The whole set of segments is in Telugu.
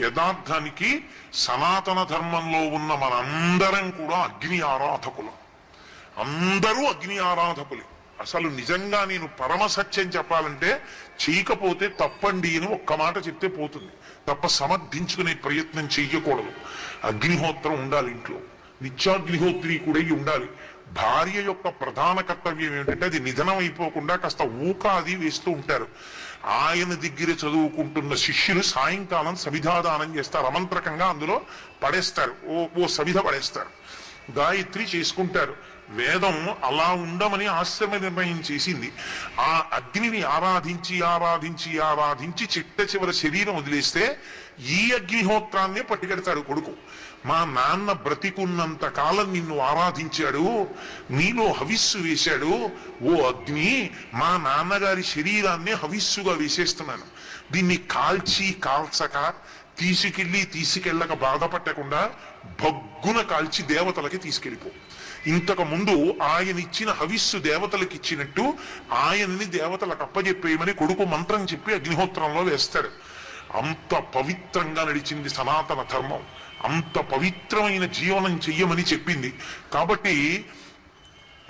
యథార్థానికి సనాతన ధర్మంలో ఉన్న మనందరం కూడా అగ్ని ఆరాధకులం. అందరూ అగ్ని ఆరాధకులే. అసలు నిజంగా నేను పరమ సత్యం చెప్పాలంటే చేయకపోతే తప్పండి అని ఒక్క మాట చెప్తే పోతుంది. తప్ప సమర్థించుకునే ప్రయత్నం చెయ్యకూడదు. అగ్నిహోత్రం ఉండాలి ఇంట్లో. నిత్యాగ్నిహోత్రి కూడా ఉండాలి. భార్య యొక్క ప్రధాన కర్తవ్యం ఏమిటంటే అది నిధనం అయిపోకుండా కాస్త ఊక అది వేస్తూ ఉంటారు. ఆయన దగ్గర చదువుకుంటున్న శిష్యులు సాయంకాలం సవిధాదానం చేస్తారు. అమంత్రకంగా అందులో పడేస్తారు. ఓ ఓ సవిధ పడేస్తారు. గాయత్రి చేసుకుంటారు. వేదం అలా ఉండమని ఆశ్రమ నిర్ణయం చేసింది. ఆ అగ్నిని ఆరాధించి ఆరాధించి ఆరాధించి చిట్ట చివరి శరీరం వదిలేస్తే ఈ అగ్నిహోత్రాన్నే పట్టుకెడతాడు కొడుకు. మా నాన్న బ్రతికున్నంత కాలం నిన్ను ఆరాధించాడు నీలో హవిస్సు వేశాడు. ఓ అగ్ని మా నాన్నగారి శరీరాన్ని హవిస్సుగా వేసేస్తున్నాను. దీన్ని కాల్చి కాల్చక తీసుకెళ్ళి తీసుకెళ్ళక బాధపట్టకుండా భగ్గున కాల్చి దేవతలకి తీసుకెళ్ళిపో. ఇంతకు ముందు ఆయన ఇచ్చిన హవిస్సు దేవతలకు ఇచ్చినట్టు ఆయనని దేవతలకు అప్పజెప్పేయమని కొడుకు మంత్రం చెప్పి అగ్నిహోత్రంలో వేస్తాడు. అంత పవిత్రంగా నడిచింది సనాతన ధర్మం. అంత పవిత్రమైన జీవనం చెయ్యమని చెప్పింది. కాబట్టి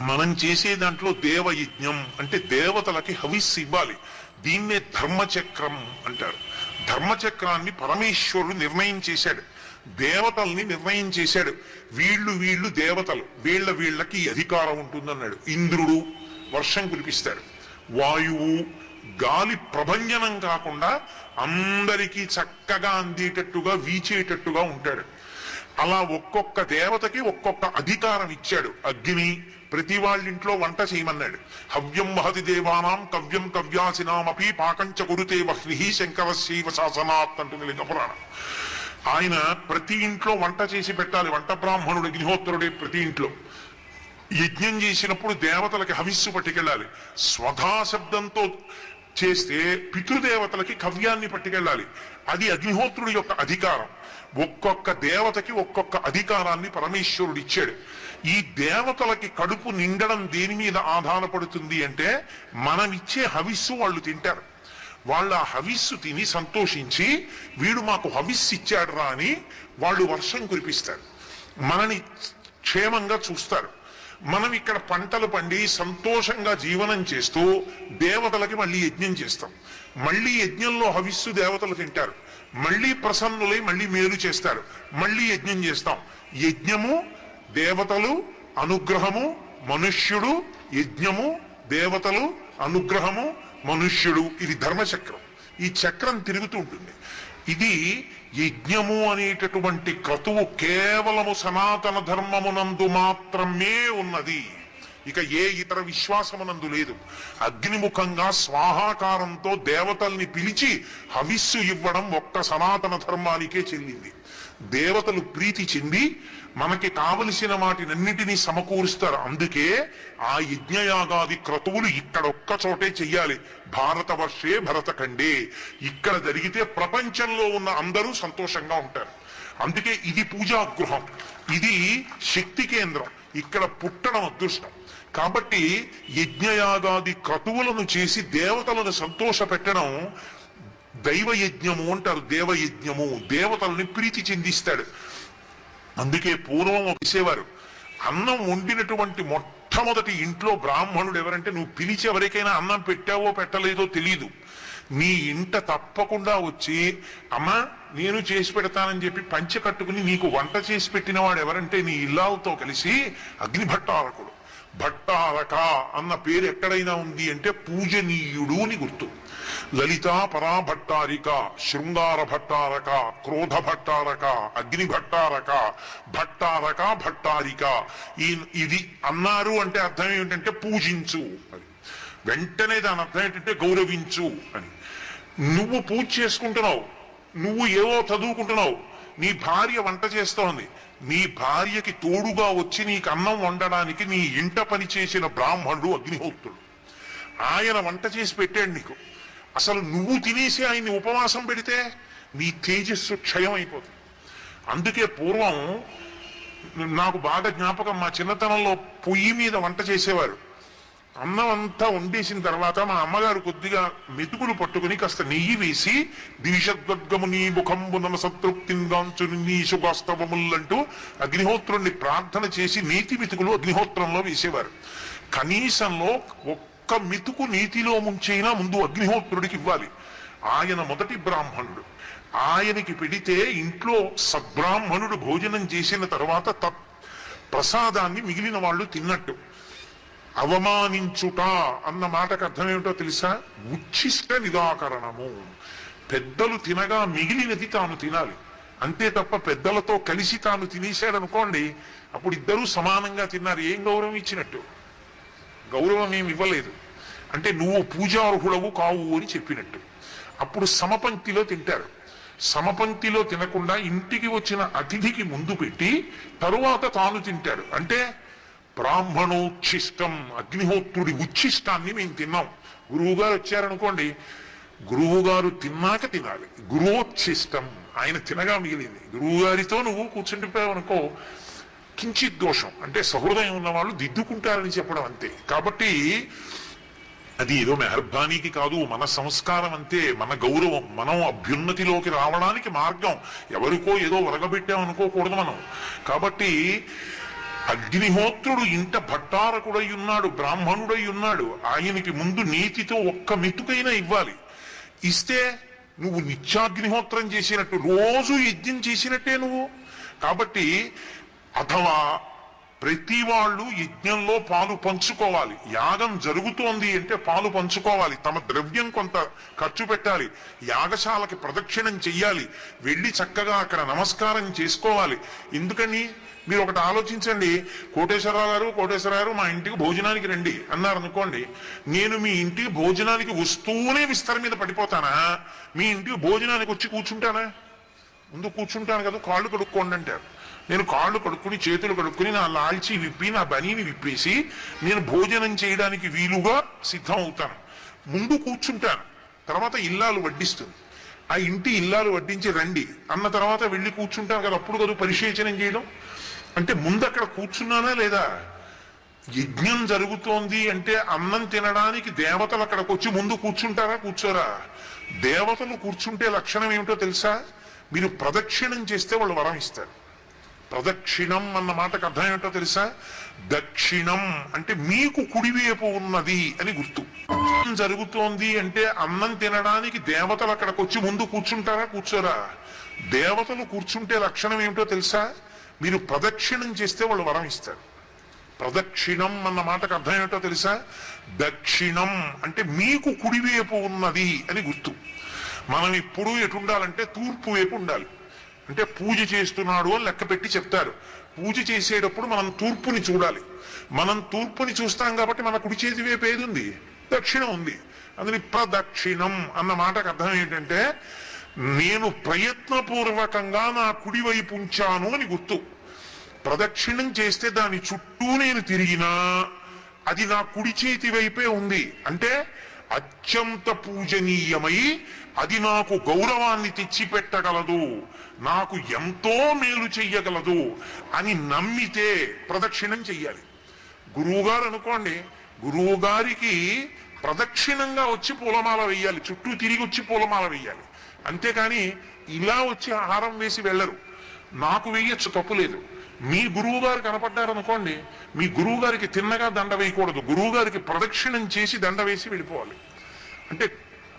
మనం చేసే దాంట్లో దేవయజ్ఞం అంటే దేవతలకి హవిస్సు ఇవ్వాలి. దీన్నే ధర్మచక్రం అంటారు. ధర్మచక్రాన్ని పరమేశ్వరుడు నిర్ణయం చేశాడు. దేవతల్ని నిర్ణయం చేశాడు. వీళ్ళు వీళ్ళు దేవతలు. వీళ్ళ వీళ్ళకి అధికారం అధికారం ఉంటుందన్నాడు. ఇంద్రుడు వర్షం కురిపిస్తాడు. వాయువు గాలి ప్రభంజనం కాకుండా అందరికీ చక్కగా అందేటట్టుగా వీచేటట్టుగా ఉంటాడు. అలా ఒక్కొక్క దేవతకి ఒక్కొక్క అధికారం ఇచ్చాడు. అగ్ని ప్రతి వాళ్ళింట్లో వంట చేయమన్నాడు. హవ్యం మహతి దేవానాం కవ్యం కవ్యాసినామపి పాకంచ కురుతే వహ్ని శంకర శైవ శాసనాత్ అంటుంది లింగపురాణం. ఆయన ప్రతి ఇంట్లో వంట చేసి పెట్టాలి. వంట బ్రాహ్మణుడు అగ్నిహోత్రుడే ప్రతి ఇంట్లో. యజ్ఞం చేసినప్పుడు దేవతలకి హవిస్సు పట్టుకెళ్ళాలి. స్వధా శబ్దంతో చేస్తే పితృదేవతలకి కవ్యాన్ని పట్టుకెళ్ళాలి. అది అగ్నిహోత్రుడి యొక్క అధికారం. ఒక్కొక్క దేవతకి ఒక్కొక్క అధికారాన్ని పరమేశ్వరుడు ఇచ్చాడు. ఈ దేవతలకి కడుపు నిండడం దేని మీద ఆధారపడుతుంది అంటే మనం ఇచ్చే హవిస్సు వాళ్ళు తింటారు. వాళ్ళ హవిస్సు తిని సంతోషించి వీడు మాకు హవిస్సు ఇచ్చాడు రా అని వాళ్ళు వర్షం కురిపిస్తారు. మనని క్షేమంగా చూస్తారు. మనం ఇక్కడ పంటలు పండి సంతోషంగా జీవనం చేస్తూ దేవతలకి మళ్ళీ యజ్ఞం చేస్తాం. మళ్ళీ యజ్ఞంలో హవిస్సు దేవతలు తింటారు. మళ్ళీ ప్రసన్నులై మళ్ళీ మేలు చేస్తారు. మళ్ళీ యజ్ఞం చేస్తాం. యజ్ఞము దేవతలు అనుగ్రహము మనుష్యుడు యజ్ఞము దేవతలు అనుగ్రహము మనుష్యుడు ఇది ధర్మచక్రం. ఈ చక్రం తిరుగుతూ ఉంటుంది. ఇది యజ్ఞము అనేటటువంటి క్రతువు కేవలము సనాతన ధర్మమునందు మాత్రమే ఉన్నది. ఇక ఏ ఇతర విశ్వాసమునందు లేదు. అగ్నిముఖంగా స్వాహాకారంతో దేవతల్ని పిలిచి హవిస్సు ఇవ్వడం ఒక్క సనాతన ధర్మానికే చెందింది. దేవతలు ప్రీతి చెంది మనకి కావలసిన వాటినన్నిటినీ సమకూరుస్తారు. అందుకే ఆ యజ్ఞయాగాది క్రతువులు ఇక్కడ ఒక్క చోటే చెయ్యాలి. భారతవర్షే భరతఖండే. ఇక్కడ జరిగితే ప్రపంచంలో ఉన్న అందరూ సంతోషంగా ఉంటారు. అందుకే ఇది పూజా గృహం ఇది శక్తి కేంద్రం. ఇక్కడ పుట్టడం అదృష్టం. కాబట్టి యజ్ఞయాగాది క్రతువులను చేసి దేవతలను సంతోష పెట్టడం దైవ యజ్ఞము అంటారు దేవయజ్ఞము. దేవతలని ప్రీతి చెందిస్తాడు. అందుకే పూర్వం వేసేవారు అన్నం వండినటువంటి మొట్టమొదటి ఇంట్లో బ్రాహ్మణుడు ఎవరంటే నువ్వు పిలిచి ఎవరికైనా అన్నం పెట్టావో పెట్టలేదో తెలియదు నీ ఇంట తప్పకుండా వచ్చి అమ్మా నేను చేసి పెడతానని చెప్పి పంచె కట్టుకుని నీకు వంట చేసి పెట్టిన వాడు ఎవరంటే నీ ఇల్లాలతో కలిసి అగ్నిభట్టారకుడు. భట్టారక అన్న పేరు ఎక్కడైనా ఉంది అంటే పూజనీయుడు అని గుర్తు. లలిత పరాభట్టారిక శృంగార భట్టారక క్రోధ భట్టారక అగ్ని భట్టారక భట్టారక భట్టారిక. ఇది అన్నారు అంటే అర్థం ఏమిటంటే పూజించు అని. వెంటనే దాని అర్థం ఏంటంటే గౌరవించు అని. నువ్వు పూజ చేసుకుంటున్నావు. నువ్వు ఏవో చదువుకుంటున్నావు. నీ భార్య వంట చేస్తోంది. నీ భార్యకి తోడుగా వచ్చి నీకు అన్నం వండడానికి నీ ఇంట పని చేసిన బ్రాహ్మణుడు అగ్నిహోత్రుడు. ఆయన వంట చేసి పెట్టాడు నీకు. అసలు నువ్వు తినేసి ఆయన్ని ఉపవాసం పెడితే నీ తేజస్సు క్షయం అయిపోతుంది అందుకే పూర్వం నాకు బాగా జ్ఞాపకం మా చిన్నతనంలో పొయ్యి మీద వంట చేసేవారు. అన్నం అంతా వండేసిన తర్వాత మా అమ్మగారు కొద్దిగా మెతుకులు పట్టుకుని కాస్త నెయ్యి వేసి దివిషద్వర్గము నీ ముఖంబు నమ నీ శుభాస్తవములంటూ అగ్నిహోత్రుణ్ణి ప్రార్థన చేసి నీతి మెతుకులు అగ్నిహోత్రంలో వేసేవారు. కనీసంలో ఒక్క మెతుకు నీతిలో ముంచైనా ముందు అగ్నిహోత్రుడికి ఇవ్వాలి. ఆయన మొదటి బ్రాహ్మణుడు. ఆయనకి పెడితే ఇంట్లో సద్బ్రాహ్మణుడు భోజనం చేసిన తర్వాత తత్ ప్రసాదాన్ని మిగిలిన వాళ్ళు తిన్నట్టు. అవమానించుట అన్న మాటకు అర్థం ఏమిటో తెలుసా? ఉచ్ఛిష్ట నిరాకరణము. పెద్దలు తినగా మిగిలినది తాను తినాలి. అంతే తప్ప పెద్దలతో కలిసి తాను తినేశాడనుకోండి అప్పుడు ఇద్దరూ సమానంగా తిన్నారు. ఏం గౌరవం ఇచ్చినట్టు? గౌరవం ఏమి ఇవ్వలేదు. అంటే నువ్వు పూజార్హుడవు కావు అని చెప్పినట్టు. అప్పుడు సమపంక్తిలో తింటారు. సమపంక్తిలో తినకుండా ఇంటికి వచ్చిన అతిథికి ముందు పెట్టి తరువాత తాను తింటాడు అంటే బ్రాహ్మణోచ్ఛిష్టం అగ్నిహోత్రుడి ఉచ్ఛిష్టాన్ని మేము తిన్నాం. గురువు గారు వచ్చారనుకోండి గురువు గారు తిన్నాక తినాలి. గురువోచ్ఛిష్టం ఆయన తినగా మిగిలింది. గురువు గారితో నువ్వు కూర్చుండిపోయావనుకో కించిత్ దోషం అంటే సహృదయం ఉన్న వాళ్ళు దిద్దుకుంటారని చెప్పడం అంతే. కాబట్టి అది ఏదో మెహర్బానీకి కాదు మన సంస్కారం అంతే మన గౌరవం మనం అభ్యున్నతిలోకి రావడానికి మార్గం. ఎవరికో ఏదో ఒరగబెట్టామనుకోకూడదు మనం. కాబట్టి అగ్నిహోత్రుడు ఇంట భట్టారకుడై ఉన్నాడు బ్రాహ్మణుడై ఉన్నాడు ఆయనకి ముందు నీతితో ఒక్క మెతుకైనా ఇవ్వాలి. ఇస్తే నువ్వు నిత్యాగ్నిహోత్రం చేసినట్టు రోజు యజ్ఞం చేసినట్టే నువ్వు. కాబట్టి అథవా ప్రతి వాళ్ళు యజ్ఞంలో పాలు పంచుకోవాలి. యాగం జరుగుతోంది అంటే పాలు పంచుకోవాలి. తమ ద్రవ్యం కొంత ఖర్చు పెట్టాలి. యాగశాలకి ప్రదక్షిణం చెయ్యాలి. వెళ్ళి చక్కగా అక్కడ నమస్కారం చేసుకోవాలి. ఎందుకని? మీరు ఒకటి ఆలోచించండి. కోటేశ్వరరావు గారు కోటేశ్వరరావు మా ఇంటికి భోజనానికి రండి అన్నారు అనుకోండి. నేను మీ ఇంటికి భోజనానికి వస్తూనే విస్తర మీద పడిపోతానా? మీ ఇంటికి భోజనానికి వచ్చి కూర్చుంటానా? ముందు కూర్చుంటాను కదా కాళ్ళు కడుక్కోండి అంటారు. నేను కాళ్ళు కడుక్కుని చేతులు కడుక్కుని నా లాల్చి విప్పి నా బనీని విప్పేసి నేను భోజనం చేయడానికి వీలుగా సిద్ధం అవుతాను ముందు కూర్చుంటాను తర్వాత ఇల్లాలు వడ్డిస్తుంది. ఆ ఇంటి ఇల్లాలు వడ్డించి రండి. అన్న తర్వాత వెళ్ళి కూర్చుంటాను కదా అప్పుడు కదా పరిశేచనం చేయడం. అంటే ముందు అక్కడ కూర్చున్నానా లేదా? యజ్ఞం జరుగుతోంది అంటే అన్నం తినడానికి దేవతలు అక్కడికి వచ్చి ముందు కూర్చుంటారా కూర్చోరా? దేవతలు కూర్చుంటే లక్షణం ఏమిటో తెలుసా? మీరు ప్రదక్షిణం చేస్తే వాళ్ళు వరం ఇస్తారు. ప్రదక్షిణం అన్న మాటకు అర్థం ఏమిటో తెలుసా? దక్షిణం అంటే మీకు కుడివైపు ఉన్నది అని గుర్తు. జరుగుతోంది అంటే అన్నం తినడానికి దేవతలు అక్కడికి వచ్చి ముందు కూర్చుంటారా కూర్చోరా? దేవతలు కూర్చుంటే లక్షణం ఏమిటో తెలుసా? మీరు ప్రదక్షిణం చేస్తే వాళ్ళు వరం ఇస్తారు. ప్రదక్షిణం అన్న మాటకు అర్థం ఏమిటో తెలుసా? దక్షిణం అంటే మీకు కుడివైపు ఉన్నది అని గుర్తు. మనం ఇప్పుడు ఎటు ఉండాలంటే తూర్పు వైపు ఉండాలి. అంటే పూజ చేస్తున్నాడు అని లెక్క పెట్టి చెప్తారు. పూజ చేసేటప్పుడు మనం తూర్పుని చూడాలి. మనం తూర్పుని చూస్తాం కాబట్టి మన కుడి చేతి వైపు ఏది ఉంది? దక్షిణం ఉంది. అందుని ప్రదక్షిణం అన్న మాటకు అర్థం ఏంటంటే నేను ప్రయత్నపూర్వకంగా నా కుడివైపు ఉంచాను అని గుర్తు. ప్రదక్షిణం చేస్తే దాని చుట్టూ నేను తిరిగినా అది నా కుడి చేతి వైపే ఉంది. అంటే అత్యంత పూజనీయమై అది నాకు గౌరవాన్ని తెచ్చిపెట్టగలదు. నాకు ఎంతో మేలు చెయ్యగలదు అని నమ్మితే ప్రదక్షిణం చెయ్యాలి. గురువుగారు అనుకోండి గురువుగారికి ప్రదక్షిణంగా వచ్చి పూలమాల వేయాలి చుట్టూ తిరిగి వచ్చి పూలమాల వేయాలి అంతేకాని ఇలా వచ్చి హారం వేసి వెళ్ళరు. నాకు వేయచ్చు తప్పు లేదు. మీ గురువు గారు కనపడ్డారనుకోండి మీ గురువు గారికి తిన్నగా దండ వేయకూడదు. గురువు గారికి ప్రదక్షిణం చేసి దండ వేసి వెళ్ళిపోవాలి. అంటే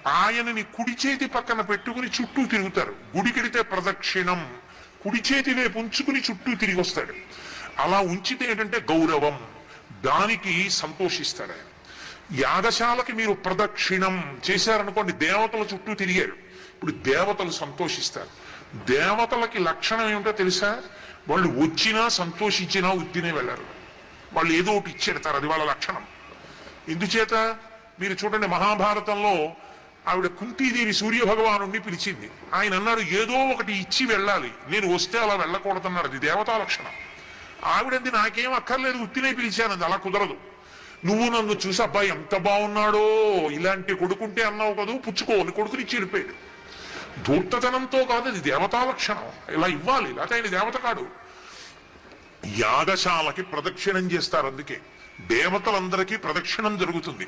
ఆయనని కుడి చేతి పక్కన పెట్టుకుని చుట్టూ తిరుగుతారు. గుడికెడితే ప్రదక్షిణం కుడి చేతి వైపు ఉంచుకుని చుట్టూ తిరిగి వస్తాడు. అలా ఉంచితే ఏంటంటే గౌరవం దానికి సంతోషిస్తాడు ఆయన. యాగశాలకి మీరు ప్రదక్షిణం చేశారనుకోండి దేవతల చుట్టూ తిరిగారు. ఇప్పుడు దేవతలు సంతోషిస్తారు. దేవతలకి లక్షణం ఏమిటో తెలుసా? వాళ్ళు వచ్చినా సంతోషించినా ఉత్తినే వెళ్ళరు. వాళ్ళు ఏదో ఒకటి ఇచ్చేడతారు అది వాళ్ళ లక్షణం. ఎందుచేత మీరు చూడండి మహాభారతంలో ఆవిడ కుంతీదేవి సూర్య భగవానుడిని పిలిచింది. ఆయన అన్నాడు ఏదో ఒకటి ఇచ్చి వెళ్ళాలి. నేను వస్తే అలా వెళ్ళకూడదన్నాడు అది దేవతా లక్షణం. ఆవిడంది నాకేం అక్కర్లేదు ఉత్తినే పిలిచానంది. అలా కుదరదు. నువ్వు నన్ను చూసి అబ్బాయి ఎంత బాగున్నాడో ఇలాంటి కొడుకుంటే అన్నావు కదూ పుచ్చుకోవాలి కొడుకుని చెడిపోయాడు ధూర్తతనంతో కాదు అది దేవతా లక్షణం ఇలా ఇవ్వాలి లేకపోతే ఆయన దేవత కాడు. యాగశాలకి ప్రదక్షిణం చేస్తారు అందుకే. దేవతలందరికీ ప్రదక్షిణం జరుగుతుంది.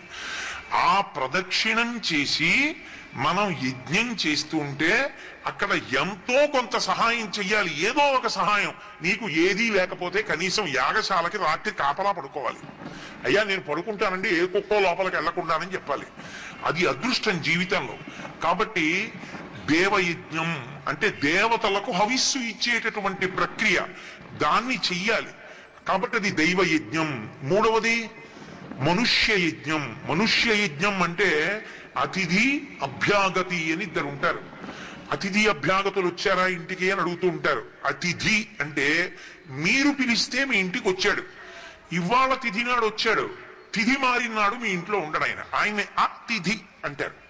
ఆ ప్రదక్షిణం చేసి మనం యజ్ఞం చేస్తూ ఉంటే అక్కడ ఎంతో కొంత సహాయం చెయ్యాలి. ఏదో ఒక సహాయం. నీకు ఏదీ లేకపోతే కనీసం యాగశాలకి రాత్రి కాపలా పడుకోవాలి. అయ్యా నేను పడుకుంటానండి ఏ కుక్కో లోపలికి వెళ్ళకుండానని చెప్పాలి. అది అదృష్టం జీవితంలో. కాబట్టి దేవయజ్ఞం అంటే దేవతలకు హవిస్సు ఇచ్చేటటువంటి ప్రక్రియ. దాన్ని చెయ్యాలి. కాబట్టి అది దైవ యజ్ఞం మూడవది మనుష్య యజ్ఞం మనుష్య యజ్ఞం అంటే అతిథి అభ్యాగతి అని ఇద్దరు ఉంటారు. అతిథి అభ్యాగతులు వచ్చారా ఇంటికి అని అడుగుతూ ఉంటారు. అతిథి అంటే మీరు పిలిస్తే మీ ఇంటికి వచ్చాడు. ఇవాళ తిథి నాడు వచ్చాడు. తిథి మారినాడు మీ ఇంట్లో ఉండడు ఆయన. ఆయన అతిథి అంటారు.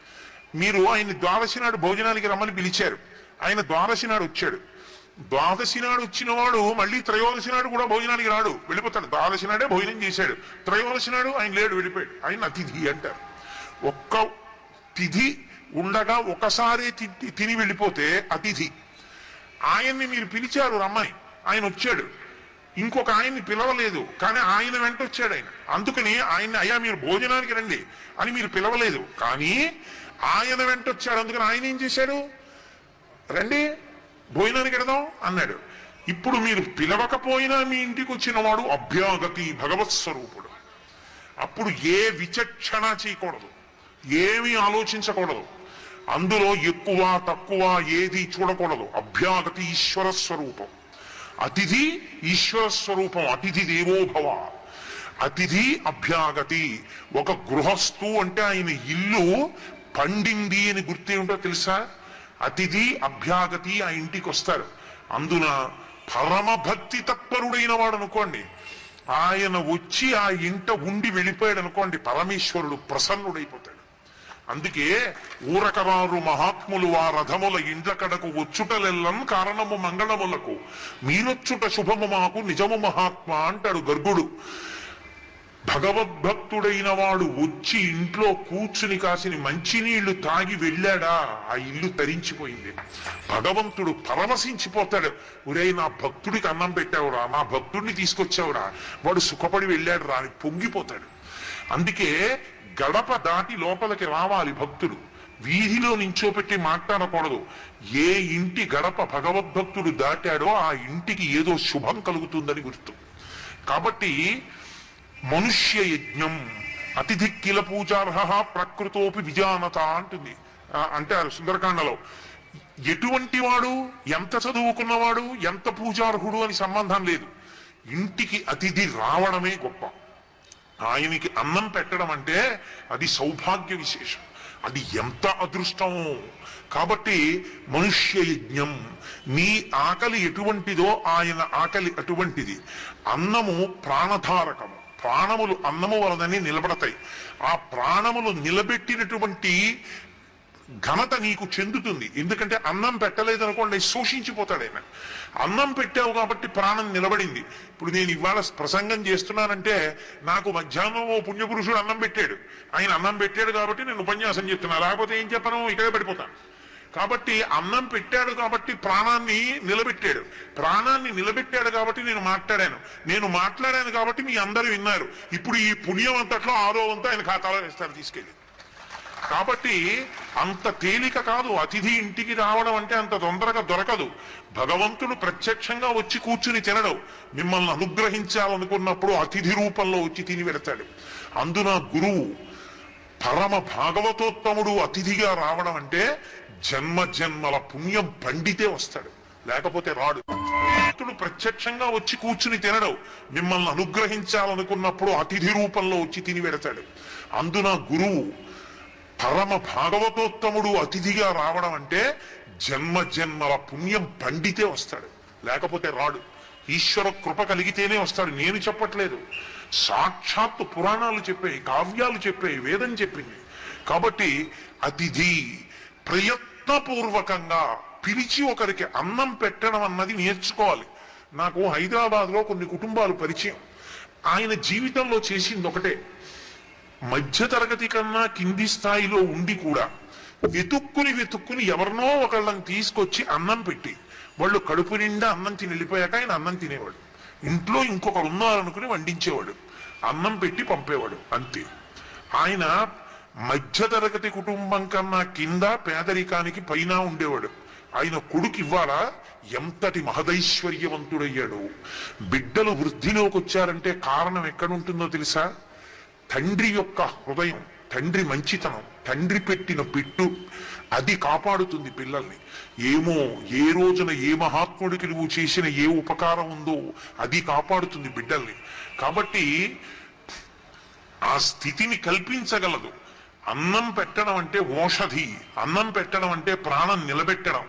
మీరు ఆయన ద్వాదశి నాడు భోజనానికి రమ్మని పిలిచారు. ఆయన ద్వాదశి నాడు వచ్చాడు. ద్వాదశి నాడు వచ్చిన వాడు మళ్ళీ త్రయోదశి నాడు కూడా భోజనానికి రాడు. వెళ్ళిపోతాడు. ద్వాదశి నాడే భోజనం చేశాడు. త్రయోదశి నాడు ఆయన లేడు వెళ్ళిపోయాడు. ఆయన అతిథి అంటారు. ఒక్క తిథి ఉండగా ఒకసారి తిని వెళ్ళిపోతే అతిథి. ఆయన్ని మీరు పిలిచారు రమ్మని. ఆయన వచ్చాడు. ఇంకొక ఆయన్ని పిలవలేదు. కానీ ఆయన వెంట వచ్చాడు ఆయన. అందుకని ఆయన్ని అయ్యా మీరు భోజనానికి రండి అని మీరు పిలవలేదు. కానీ ఆయన వెంట వచ్చాడు అందుకని ఆయన ఏం చేశాడు? రండి భోజనానికి ఎడదాం అన్నాడు. ఇప్పుడు మీరు పిలవకపోయినా మీ ఇంటికి వచ్చిన వాడు అభ్యాగతి భగవత్ స్వరూపుడు. అప్పుడు ఏ విచక్షణ చేయకూడదు. ఏమీ ఆలోచించకూడదు. అందులో ఎక్కువ తక్కువ ఏది చూడకూడదు. అభ్యాగతి ఈశ్వర స్వరూపం. అతిథి ఈశ్వర స్వరూపం. అతిథి దేవోభవ. అతిథి అభ్యాగతి. ఒక గృహస్థు అంటే ఆయన ఇల్లు పండింది అని గుర్తేమిటో తెలుసా? అతిథి అభ్యాగతి ఆ ఇంటికి వస్తారు అందున పరమభక్తి తత్పరుడైన వాడు అనుకోండి ఆయన వచ్చి ఆ ఇంట ఉండి వెళ్ళిపోయాడు అనుకోండి పరమేశ్వరుడు ప్రసన్నుడైపోతాడు. అందుకే ఊరకరారు మహాత్ములు ఆ రథముల ఇండ్ల కడకు వచ్చుటలెల్లం కారణము మంగళములకు. మీరొచ్చుట శుభము మాకు నిజము మహాత్మ అంటాడు గర్గుడు భగవద్భక్తుడైన వాడు వచ్చి ఇంట్లో కూర్చుని కాసిని మంచినీళ్ళు తాగి వెళ్ళాడా? ఆ ఇల్లు తరించిపోయింది. భగవంతుడు పరవశించిపోతాడు. ఒరే నా భక్తుడికి అన్నం పెట్టావురా నా భక్తుడిని తీసుకొచ్చావురా. వాడు సుఖపడి వెళ్ళాడు రా అని పొంగిపోతాడు. అందుకే గడప దాటి లోపలికి రావాలి భక్తుడు. వీధిలో నించోపెట్టి మాట్లాడకూడదు. ఏ ఇంటి గడప భగవద్భక్తుడు దాటాడో ఆ ఇంటికి ఏదో శుభం కలుగుతుందని గుర్తు. కాబట్టి మనుష్య యజ్ఞం అతిథి కిల పూజార్హ ప్రకృతోపి విజానత అంటుంది. అంటే సుందరకాండలో. ఎటువంటి వాడు ఎంత చదువుకున్నవాడు ఎంత పూజార్హుడు అని సంబంధం లేదు. ఇంటికి అతిథి రావడమే గొప్ప. ఆయనకి అన్నం పెట్టడం అంటే అది సౌభాగ్య విశేషం. అది ఎంత అదృష్టం కాబట్టి మనుష్య యజ్ఞం నీ ఆకలి ఎటువంటిదో ఆయన ఆకలి అటువంటిది. అన్నము ప్రాణధారకము. ప్రాణములు అన్నము వలనని నిలబడతాయి. ఆ ప్రాణములు నిలబెట్టినటువంటి ఘనత నీకు చెందుతుంది. ఎందుకంటే అన్నం పెట్టలేదనుకోండి శోషించిపోతాడు ఆయన. అన్నం పెట్టావు కాబట్టి ప్రాణం నిలబడింది. ఇప్పుడు నేను ఇవాళ ప్రసంగం చేస్తున్నానంటే నాకు మధ్యాహ్నం ఓ పుణ్యపురుషుడు అన్నం పెట్టాడు. ఆయన అన్నం పెట్టాడు కాబట్టి నేను ఉపన్యాసం చెప్తున్నా. లేకపోతే ఏం చెప్పను? ఇక్కడే పడిపోతాను కాబట్టి అన్నం పెట్టాడు కాబట్టి ప్రాణాన్ని నిలబెట్టాడు. ప్రాణాన్ని నిలబెట్టాడు కాబట్టి నేను మాట్లాడాను. నేను మాట్లాడాను కాబట్టి మీ అందరూ విన్నారు. ఇప్పుడు ఈ పుణ్యం అంతట్లో ఆరో అంతా ఆయన ఖాతాలో వేస్తారు తీసుకెళ్ళి. కాబట్టి అంత తేలిక కాదు. అతిథి ఇంటికి రావడం అంటే అంత తొందరగా దొరకదు. భగవంతుడు ప్రత్యక్షంగా వచ్చి కూర్చుని తినడం. మిమ్మల్ని అనుగ్రహించాలనుకున్నప్పుడు అతిథి రూపంలో వచ్చి తిని వెడతాడు అందున గురువు పరమ భాగవతోత్తముడు అతిథిగా రావడం అంటే జన్మ జన్మల పుణ్యం పండితే వస్తాడు. లేకపోతే రాడు. భక్తుడు ప్రత్యక్షంగా వచ్చి కూర్చుని తినడు. మిమ్మల్ని అనుగ్రహించాలనుకున్నప్పుడు అతిథి రూపంలో వచ్చి తిని పెడతాడు. అందున గురువు పరమ భాగవతోత్తముడు అతిథిగా రావడం అంటే జన్మ జన్మల పుణ్యం పండితే వస్తాడు. లేకపోతే రాడు. ఈశ్వర కృప కలిగితేనే వస్తాడు. నేను చెప్పట్లేదు. సాక్షాత్తు పురాణాలు చెప్పాయి కావ్యాలు చెప్పాయి వేదం చెప్పింది. కాబట్టి అతిథి ప్రయత్నపూర్వకంగా పిలిచి ఒకరికి అన్నం పెట్టడం అన్నది నేర్చుకోవాలి. నాకు హైదరాబాద్లో కొన్ని కుటుంబాలు పరిచయం. ఆయన జీవితంలో చేసింది ఒకటే. మధ్య తరగతి కన్నా కింది స్థాయిలో ఉండి కూడా వెతుక్కుని వెతుక్కుని ఎవరినో ఒకళ్ళని తీసుకొచ్చి అన్నం పెట్టి వాళ్ళు కడుపు నిండా అన్నం తిని వెళ్ళిపోయాక ఆయన అన్నం తినేవాడు. ఇంట్లో ఇంకొకరు ఉన్నారనుకుని వండించేవాడు. అన్నం పెట్టి పంపేవాడు. అంతే. ఆయన మధ్యతరగతి కుటుంబం కన్నా కింద పేదరికానికి పైన ఉండేవాడు. ఆయన కొడుకు ఇవ్వాల ఎంతటి మహదైశ్వర్యవంతుడయ్యాడు. బిడ్డలు వృద్ధిలోకి వచ్చారంటే కారణం ఎక్కడుంటుందో తెలుసా? తండ్రి యొక్క హృదయం తండ్రి మంచితనం తండ్రి పెట్టిన బిట్టు అది కాపాడుతుంది పిల్లల్ని. ఏమో ఏ రోజున ఏ మహాత్ముడికి నువ్వు చేసిన ఏ ఉపకారం ఉందో అది కాపాడుతుంది బిడ్డల్ని. కాబట్టి ఆ స్థితిని కల్పించగలదు. అన్నం పెట్టడం అంటే ఓషధి. అన్నం పెట్టడం అంటే ప్రాణం నిలబెట్టడం.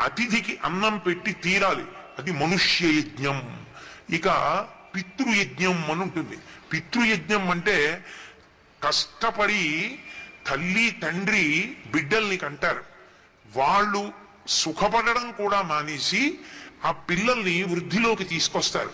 అతిథికి అన్నం పెట్టి తీరాలి. అది మనుష్య యజ్ఞం ఇక పితృయజ్ఞం అని ఉంటుంది. పితృయజ్ఞం అంటే కష్టపడి తల్లి తండ్రి బిడ్డల్ని కంటారు. వాళ్ళు సుఖపడడం కూడా మానేసి ఆ పిల్లల్ని వృద్ధిలోకి తీసుకొస్తారు.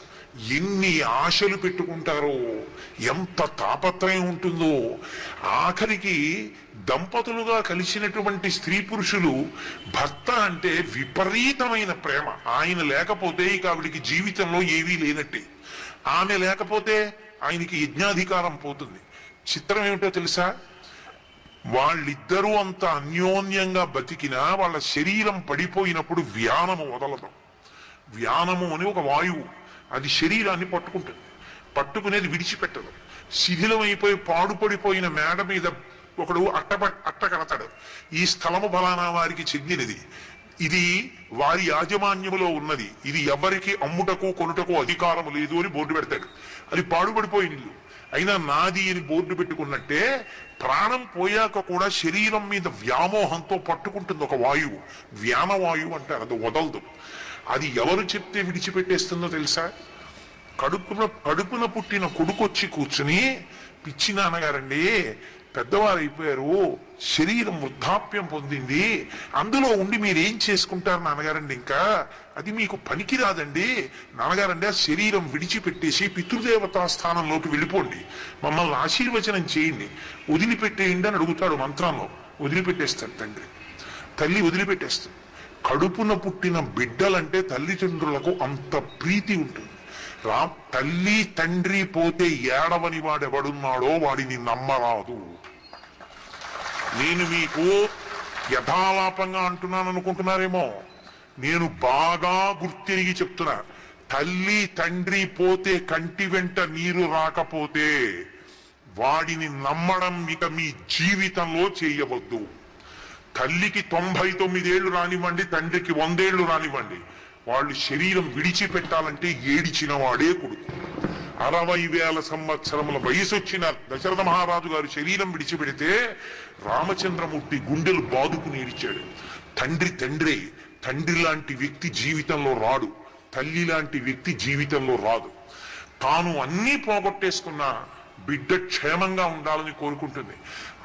ఎన్ని ఆశలు పెట్టుకుంటారో ఎంత తాపత్రయం ఉంటుందో. ఆఖరికి దంపతులుగా కలిసినటువంటి స్త్రీ పురుషులు భర్త అంటే విపరీతమైన ప్రేమ. ఆయన లేకపోతే ఇక ఆవిడికి జీవితంలో ఏవీ లేనట్టే. ఆమె లేకపోతే ఆయనకి యజ్ఞాధికారం పోతుంది. చిత్రం ఏమిటో తెలుసా? వాళ్ళిద్దరూ అంత అన్యోన్యంగా బతికినా వాళ్ళ శరీరం పడిపోయినప్పుడు వ్యానము వదలదు. వ్యానము అని ఒక వాయువు. అది శరీరాన్ని పట్టుకుంటుంది. పట్టుకునేది విడిచిపెట్టదు. శిథిలం అయిపోయి పాడుపడిపోయిన మేడ మీద ఒకడు అట్ట అట్ట కడతాడు ఈ స్థలము బలానా వారికి చెందినది. ఇది వారి యాజమాన్యములో ఉన్నది. ఇది ఎవరికి అమ్ముటకు కొనుటకు అధికారము లేదు అని బోర్డు పెడతాడు. అది పాడుపడిపోయిన ఇల్లు అయినా నాది అని బోర్డు పెట్టుకున్నట్టే ప్రాణం పోయాక కూడా శరీరం మీద వ్యామోహంతో పట్టుకుంటుంది ఒక వాయువు. వ్యానవాయువు అంటారు. అది వదలదు. అది ఎవరు చెప్తే విడిచిపెట్టేస్తుందో తెలుసా? కడుపున కడుపున పుట్టిన కొడుకొచ్చి కూర్చుని పిచ్చి నాన్నగారండి పెద్దవారు అయిపోయారు శరీరం వృద్ధాప్యం పొందింది అందులో ఉండి మీరేం చేసుకుంటారు నాన్నగారండి ఇంకా? అది మీకు పనికి రాదండి నాన్నగారండి ఆ శరీరం విడిచిపెట్టేసి పితృదేవతా స్థానంలోకి వెళ్ళిపోండి. మమ్మల్ని ఆశీర్వచనం చేయండి. వదిలిపెట్టేయండి అని అడుగుతాడు మంత్రంలో. వదిలిపెట్టేస్తాడు తండ్రి. తల్లి వదిలిపెట్టేస్తుంది. కడుపున పుట్టిన బిడ్డలంటే తల్లిదండ్రులకు అంత ప్రీతి ఉంటుంది. రా తల్లి తండ్రి పోతే ఏడవని వాడెవడున్నాడో వాడిని నమ్మరాదు. నేను మీకు యథాలాపంగా అంటున్నాను అనుకుంటున్నారేమో? నేను బాగా గుర్తిరిగి చెప్తున్నా. తల్లి తండ్రి పోతే కంటి వెంట నీరు రాకపోతే వాడిని నమ్మడం ఇక మీ జీవితంలో చేయవద్దు. తల్లికి తొంభై తొమ్మిదేళ్ళు రానివ్వండి తండ్రికి వందేళ్ళు రానివ్వండి. వాళ్ళు శరీరం విడిచిపెట్టాలంటే ఏడిచిన వాడే కొడుకు. అరవై వేల సంవత్సరముల వయసు వచ్చిన దశరథ మహారాజు గారు శరీరం విడిచిపెడితే రామచంద్రమూర్తి గుండెలు బాదుకుని ఏడిచాడు తండ్రి తండ్రే తండ్రి లాంటి వ్యక్తి జీవితంలో రాడు. తల్లి లాంటి వ్యక్తి జీవితంలో రాదు. తాను అన్నీ పోగొట్టేసుకున్న బిడ్డ క్షేమంగా ఉండాలని కోరుకుంటుంది.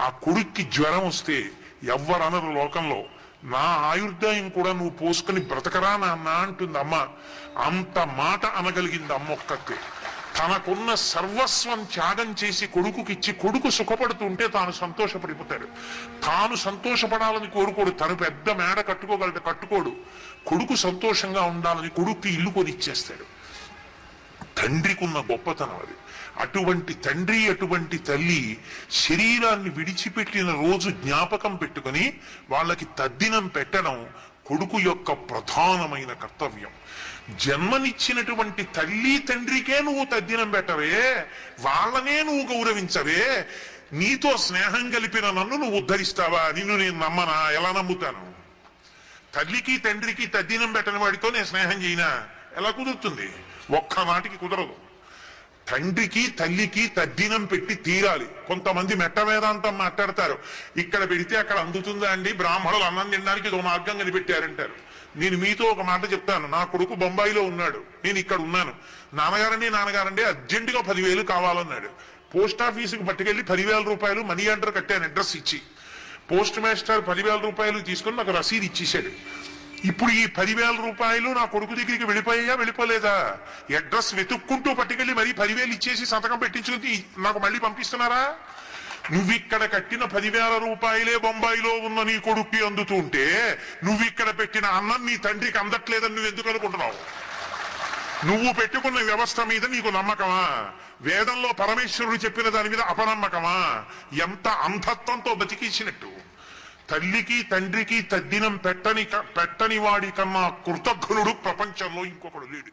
ఆ కొడుక్కి జ్వరం వస్తే ఎవ్వరనరు లోకంలో. నా ఆయుర్దాయం కూడా నువ్వు పోసుకొని బ్రతకరా నాన్న అంటుంది అమ్మ. అంత మాట అనగలిగింది అమ్మ ఒక్కతే. తనకున్న సర్వస్వం త్యాగం చేసి కొడుకుకిచ్చి కొడుకు సుఖపడుతుంటే తాను సంతోషపడిపోతాడు. తాను సంతోషపడాలని కోరుకోడు. తను పెద్ద మేడ కట్టుకోగలడు కట్టుకోడు. కొడుకు సంతోషంగా ఉండాలని కొడుక్కి ఇల్లు కొనిచ్చేస్తాడు. తండ్రికి ఉన్న గొప్పతనం అది. అటువంటి తండ్రి అటువంటి తల్లి శరీరాన్ని విడిచిపెట్టిన రోజు జ్ఞాపకం పెట్టుకుని వాళ్ళకి తద్దినం పెట్టడం కొడుకు యొక్క ప్రధానమైన కర్తవ్యం. జన్మనిచ్చినటువంటి తల్లి తండ్రికే నువ్వు తద్దినం పెట్టవే వాళ్ళనే నువ్వు గౌరవించవే నీతో స్నేహం కలిపిన నన్ను నువ్వు ఉద్ధరిస్తావా నిన్ను నేను నమ్మనా ఎలా నమ్ముతాను? తల్లికి తండ్రికి తద్దినం పెట్టని వాడితో నేను స్నేహం చేయనా? ఎలా కుదురుతుంది? ఒక్క నాటికి కుదరదు. తండ్రికి తల్లికి తద్దినం పెట్టి తీరాలి. కొంతమంది మెట్ట వేదాంతం మాట్లాడతారు. ఇక్కడ పెడితే అక్కడ అందుతుందా అండి? బ్రాహ్మణులు అన్నం తినడానికి ఇది ఒక మార్గం కనిపెట్టారంటారు. నేను మీతో ఒక మాట చెప్తాను. నా కొడుకు బొంబాయిలో ఉన్నాడు. నేను ఇక్కడ ఉన్నాను. నాన్నగారండి నాన్నగారండి అర్జెంటుగా పదివేలు కావాలన్నాడు. పోస్ట్ ఆఫీసుకు పట్టుకెళ్ళి పదివేల రూపాయలు మనీ ఆర్డర్ కట్టాను అడ్రస్ ఇచ్చి. పోస్ట్ మాస్టర్ పదివేల రూపాయలు తీసుకుని నాకు రసీదు ఇచ్చేసాడు ఇప్పుడు ఈ పదివేల రూపాయలు నా కొడుకు దగ్గరికి వెళ్ళిపోయాయా వెళ్ళిపోలేదా? అడ్రస్ వెతుక్కుంటూ పట్టుకెళ్ళి మరీ పదివేలు ఇచ్చేసి సంతకం పెట్టించుకుని నాకు మళ్ళీ పంపిస్తున్నారా? నువ్విక్కడ కట్టిన పదివేల రూపాయలే బొంబాయిలో ఉన్న నీ కొడుక్కి అందుతుంటే నువ్విక్కడ పెట్టిన అన్నం నీ తండ్రికి అందట్లేదని నువ్వు ఎందుకు అనుకుంటున్నావు? నువ్వు పెట్టుకున్న వ్యవస్థ మీద నీకు నమ్మకమా? వేదంలో పరమేశ్వరుడు చెప్పిన దాని మీద అపనమ్మకమా? ఎంత అంధత్వంతో బతికించినట్టు? తల్లికి తండ్రికి తద్దినం పెట్టని పెట్టని వాడి కన్నా కృతజ్ఞుడు ప్రపంచంలో ఇంకొకడు లేడు.